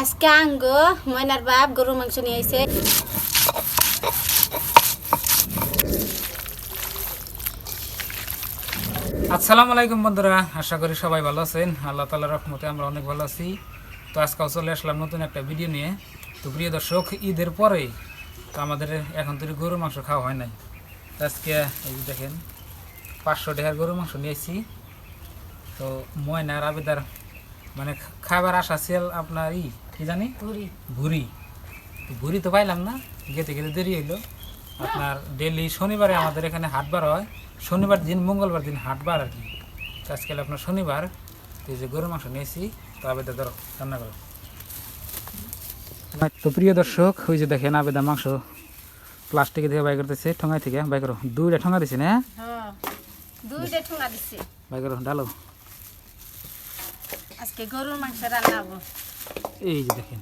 আজকে আঙ্গ, ময়নার বাপ গরু মাংস আসসালামু আলাইকুম বন্ধুরা, আশা করি সবাই ভালো আছেন। আল্লাহ তালার রহমতে আমরা অনেক ভালো আছি। তো আজকাল চলে আসলাম নতুন একটা ভিডিও নিয়ে। তো প্রিয় দর্শক, ঈদের পরে তো আমাদের এখন তৈরি গরুর মাংস খাওয়া হয় নাই। আজকে এই দেখেন, পাঁচশো টাকার গরুর মাংস নিয়েছি তো ময়নার আবেদার মানে খাবার আশা ছিল আপনার ই কি জানি? ভুরি তো ভুরি তো পাইলাম না গেতে গেতে দেরি হইল। আপনার ডেলি শনিবারে আমাদের এখানে হাটবার হয়। শনিবার দিন মঙ্গলবার দিন হাটবার আর কি। আজকাল আপনার শনিবার এই যে গরু মাংস নিয়েছি তো আবেদা ধরো রান্না করো। তো প্রিয় দর্শক ওই যে দেখেন আবেদা মাংস প্লাস্টিকে থেকে বাই করতেছে ঠোঙাই থেকে বাই করো। দুইটা ঠোঙা দিছে না? হ্যাঁ দুইটা ঠুঙা দিছে। বাই করো ডালো। আজকে গরুর মাংস রান্না হব এই যে দেখেন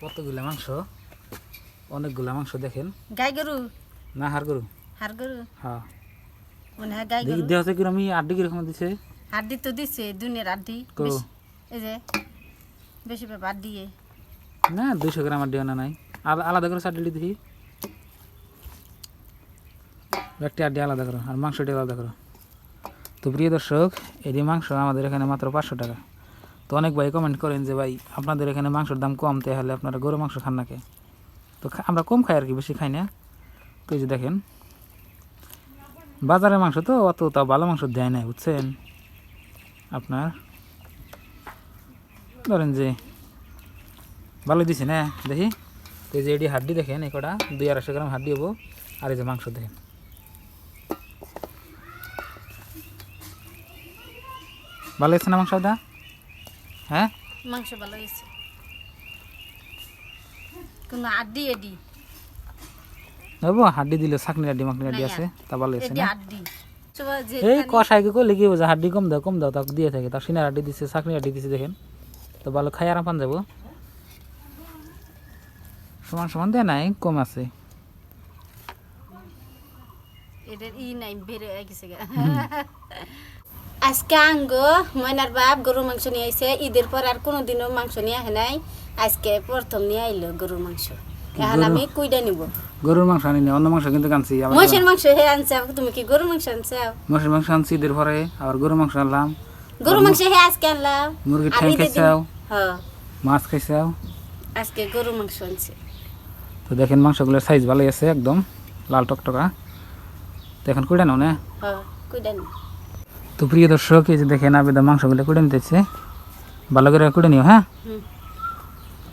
কতগুলা মাংস অনেকগুলা মাংস দেখেন। গাই গরু? না হার গরু। হার গরু? হ্যাঁ। মনে হয় গাই গরু। দেওয়া কিরম আড্ডি কীরকম দিছে? হাড্ডি তো দিছে দুনিয়ার হাড্ডি কো? এই যে বেশি ব্যাপার দিয়ে না দুইশো গ্রাম আড্ডি আনা নাই। আলা- আলাদা করে চাটলি দেখি। একটি আড্ডি আলাদা করো আর মাংসটি আলাদা করো। তো প্রিয় দর্শক এটি মাংস আমাদের এখানে মাত্র পাঁচশো টাকা। তো অনেক ভাই কমেন্ট করেন যে, ভাই, আপনাদের এখানে মাংসের দাম কম, তাহলে আপনারা গরু মাংস খান নাকি? তো আমরা কম খাই আর কি, বেশি খাই না। তো এই যে দেখেন বাজারের মাংস তো অত তা ভালো মাংস দেয় না বুঝছেন? আপনার, ধরেন যে ভালো দিছে না? দেখি, তো এই যে এটি হাড্ডি দেখেন, এই কটা, দুই আড়াইশো গ্রাম হাড্ডি হব, আর এই যে মাংস দেখেন ভালো হয়েছে না মাংসটা হ্যাঁ? মাংস ভালো হয়েছে। কোনো আড্ডি এডি হব হাড্ডি দিলে চাকনি হাড্ডি মাকনি হাড্ডি আছে তা ভালো হয়েছে না? আড্ডি। এই কষাইকে কি বোঝা হাড্ডি কম দাও কম দাও তাকে দিয়ে থাকে। তার সিনার হাড্ডি দিচ্ছে চাকনি হাড্ডি দিচ্ছে দেখেন। তো ভালো খাই আরাম পান যাব। সমান সমান দেয় নাই কম আছে। এদের ই নাই বেড়ে গেছে গা। আজকে আঙ্গ ময়নার বাপ গরু মাংস নিয়ে আইছে। ঈদের পর আর কোনোদিনও মাংস নিয়ে আহে নাই। আজকে প্রথম নিয়ে আইলো গরুর মাংস। এখন আমি কুইডা নিব। গরুর মাংস আনি না অন্য মাংস কিন্তু আনছি মহিষের মাংস হে আনছে তুমি কি গরুর মাংস আনছে? মহিষের মাংস আনছি ঈদের পরে আবার গরুর মাংস আনলাম। গরু মাংস হে আজকে আনলাম। মুরগির ঠ্যাং খাইছাও হ্যাঁ মাছ খাইছাও আজকে গরু মাংস আনছে। তো দেখেন মাংসগুলোর সাইজ ভালোই আছে একদম লাল টকটকা। তো এখন কুড়ে নাও না? হ্যাঁ কুইডা নি তো প্রিয় দর্শক এই যে দেখেন আবেদা মাংসগুলো কুড়ে নিতেছে। ভালো করে কুড়ে নিও হ্যাঁ।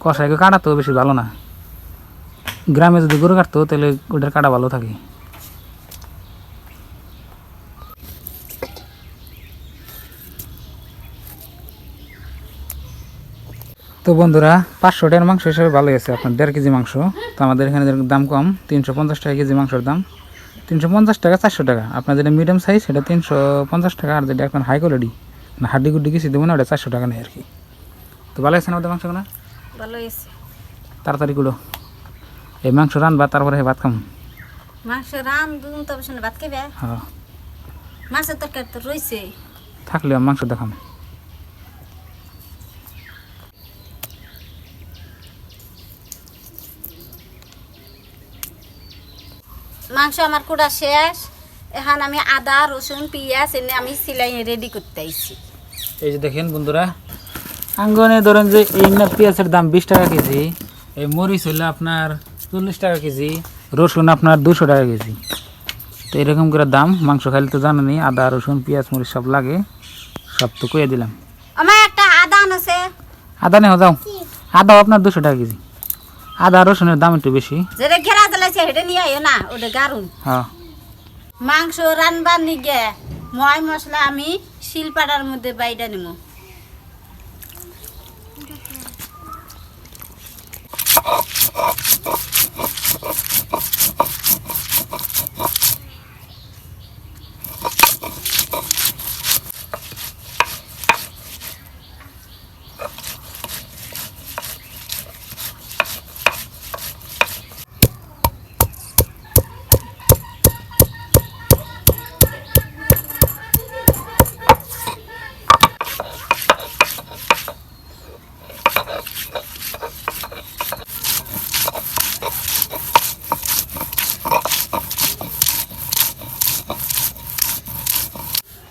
কষাইকে কাটা তো বেশি ভালো না। গ্রামে যদি গরু কাটতো তাহলে ওটার কাটা ভালো থাকে। তো বন্ধুরা পাঁচশো টাকার মাংস হিসাবে ভালো আছে। আপনার দেড় কেজি মাংস তো আমাদের এখানে দাম কম তিনশো পঞ্চাশ টাকা কেজি মাংসের দাম। তিনশো পঞ্চাশ টাকা চারশো টাকা। আপনার যেটা মিডিয়াম সাইজ সেটা তিনশো পঞ্চাশ টাকা। আর যেটা এখন হাই কোয়ালিটি না হাড্ডি গুড্ডি কিছু দেবো না ওটা চারশো টাকা নেই আর কি। তো ভালো আছে না আমাদের মাংসগুলো? ভালো হয়েছে। তাড়াতাড়ি গুলো এই মাংস রানবা তারপরে ভাত খাম। মাংস রাম দুন তবে ভাত খাবে হ্যাঁ। মাছের তরকারি তো রয়েছে। থাকলে মাংস দেখাম। মাংস আমার কুড়া শেষ। এখন আমি আদা রসুন পেঁয়াজ এনে আমি সিলাই রেডি করতে আইছি। এই যে দেখেন বন্ধুরা আঙ্গনে ধরেন যে এই না পেঁয়াজের দাম বিশ টাকা কেজি এই মরিচ হলো আপনার চল্লিশ টাকা কেজি রসুন আপনার দুশো টাকা কেজি। তো এরকম করে দাম মাংস খাইলে তো জানেনি আদা রসুন পেঁয়াজ মরিচ সব লাগে। সব তো কয়ে দিলাম। আমার একটা আদা আছে। আদা নেওয়া যাও। আদাও আপনার দুশো টাকা কেজি। আদা রসুনের দাম একটু বেশি। যেটা ঘেরা জ্বালাইছে সেটা নিয়ে আইও না ওটা গারুন হ্যাঁ। মাংস রানবার নিগে ময় মশলা আমি শিলপাটার মধ্যে বাইডা নিব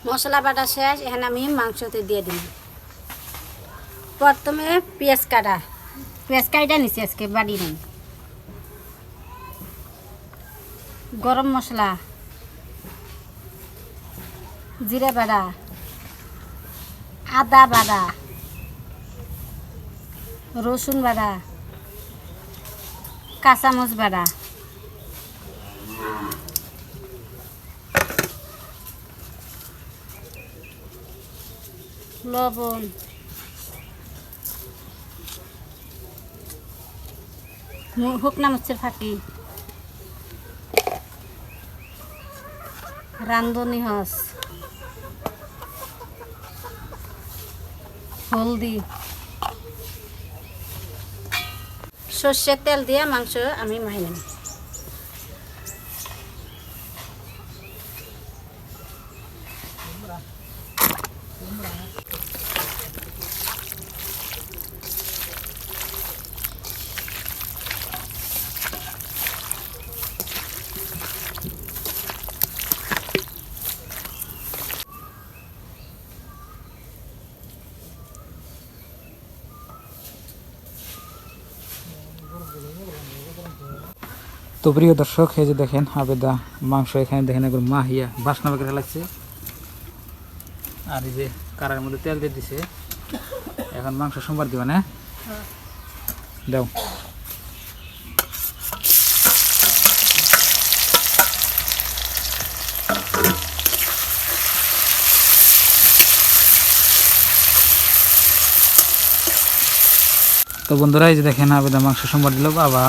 মশলা বাটা শেষ, এখানে আমি মাংসতে দিয়ে দিই প্রথমে পেঁয়াজ কাটা। পেঁয়াজ কাটা নিছি আজকে বাড়ি নেই। গরম মশলা। জিরে বাড়া আদা বাড়া রসুন বাড়া কাঁচামচ বাড়া লবণ শুকনা মরিচের ফাঁকি। রান্ধনি হস। হলদি। সর্ষের তেল দিয়ে মাংস আমি মাইনে তো প্রিয় দর্শক, এই যে দেখেন, আবেদা মাংস এখানে দেখেন একবার মাহিয়া বাসনা বেঁকে লাগছে। আর এই যে কারার মধ্যে তেল দিয়ে দিছে। এখন মাংস সোমবার দিবা, না? দাও। তো বন্ধুরা, এই যে দেখেন, আবেদা মাংস সোমবার দিল, বাবা।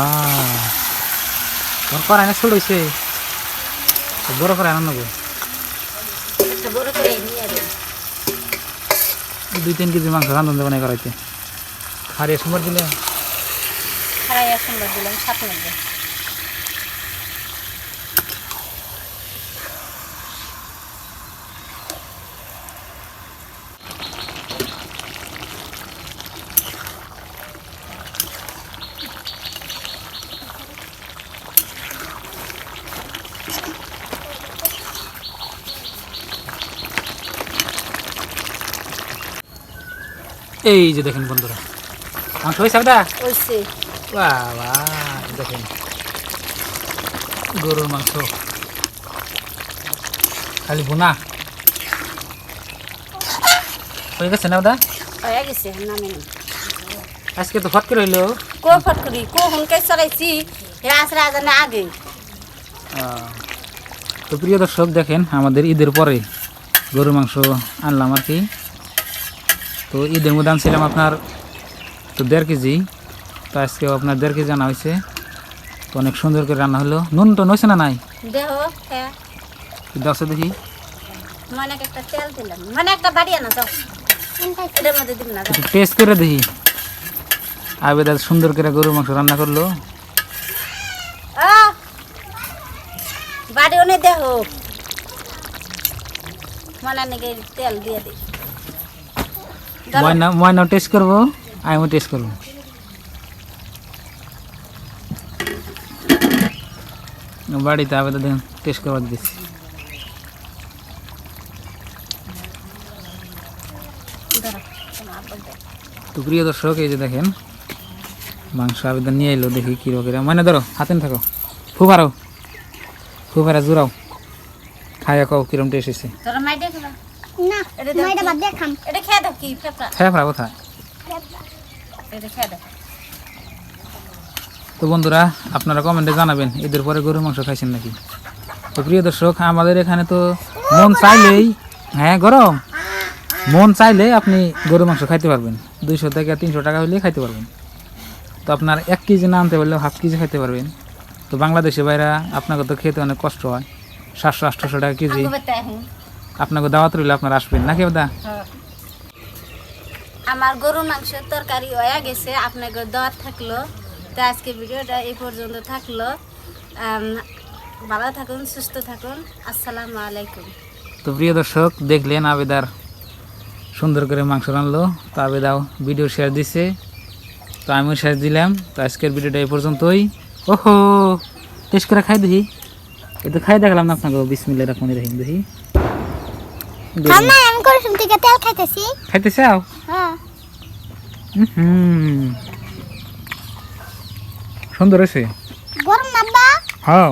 তোর করাই না ছোট হয়েছে বড় করে আনন্দ গো করে দুই তিন কেজি মাংস রান্ধন দেবানে করাইতে খারিয়া সোমবার দিলে। খারাই সুন্দর দিলাম সাত লাগবে এই যে দেখেন বন্ধুরা। মাংস হয়েছে আবেদা ওইসে বাবা দেখেন। গরুর মাংস। খালি বোনা হয়ে গেছে না দাদা হয়ে গেছে নামে আজকে তো ফটকে রইল। কো ফটকরি কো হুনকাই চড়াইছি? হে আসরে আজানে আগে। তো প্রিয় দর্শক দেখেন আমাদের ঈদের পরে গরুর মাংস আনলাম আর কি। তো ঈদের মধ্যে আনছিলাম আপনার তো দেড় কেজি তো আজকেও আপনার দেড় কেজি আনা হয়েছে। তো অনেক সুন্দর করে রান্না হলো। নুন তো নইছে না নাই? দেহ হ্যাঁ। দেখি। টেস্ট করে দেখি। আবেদা সুন্দর করে গরুর মাংস রান্না করল। বাড়ি অনেক দেহ। মানে নাকি তেল দিয়ে দিই। ময়না ময়না টেস্ট করব? আমিও টেস্ট করব। বাড়িতে আবেদা দেখুন টেস্ট করবার দিচ্ছি। তো প্রিয় দর্শক এই যে দেখেন মাংস আবেদন নিয়ে এলো দেখি কী রকম। মানে ধরো হাতে না থাকো। ফুফারো। ফুফারা জোরাও। খাইয়া কও কিরম টেস্ট দেখো না না এটা দাও মাইটা কি? বাদ দিয়ে খাম এটা খেয়ে দাও কি ফেফড়া। খাইয়া কোথায়? এটা খেয়ে দাও তো বন্ধুরা আপনারা কমেন্টে জানাবেন এদের পরে গরুর মাংস খাইছেন নাকি? তো প্রিয় দর্শক আমাদের এখানে তো মন চাইলেই হ্যাঁ গরম। মন চাইলে আপনি গরুর মাংস খাইতে পারবেন। দুইশো থেকে তিনশো টাকা হলে খাইতে পারবেন। তো আপনার এক কেজি না আনতে পারলেও হাফ কেজি খাইতে পারবেন। তো বাংলাদেশে বাইরা আপনাকে তো খেতে অনেক কষ্ট হয়। সাতশো আটশোশো টাকা কেজি। আপনাকে দাওয়াত রইলে আপনারা আসবেন। নাকি দা আমার গরুর মাংসের তরকারি হয়ে গেছে আপনাকে দর থাকল। তো আজকে ভিডিওটা এই পর্যন্ত থাকল। ভালো থাকুন সুস্থ থাকুন। আসসালামু আলাইকুম। তো প্রিয় দর্শক দেখলেন আবেদার সুন্দর করে মাংস রানলো। তো আবেদাও ভিডিও শেয়ার দিছে। তো আমিও শেয়ার দিলাম। তো আজকের ভিডিওটা এই পর্যন্তই। ওহো! টেস্ট করে খাই দেখি। এটা খাই দেখলাম না আপনাকে। বিসমিল্লা রহমান রহিম দেখি। ঠান্ডা আমি কুরসুম থেকে তেল খাইতেছি। খাইতে চাও হ্যাঁ। হুম সুন্দর আছে গরম না হ্যাঁ।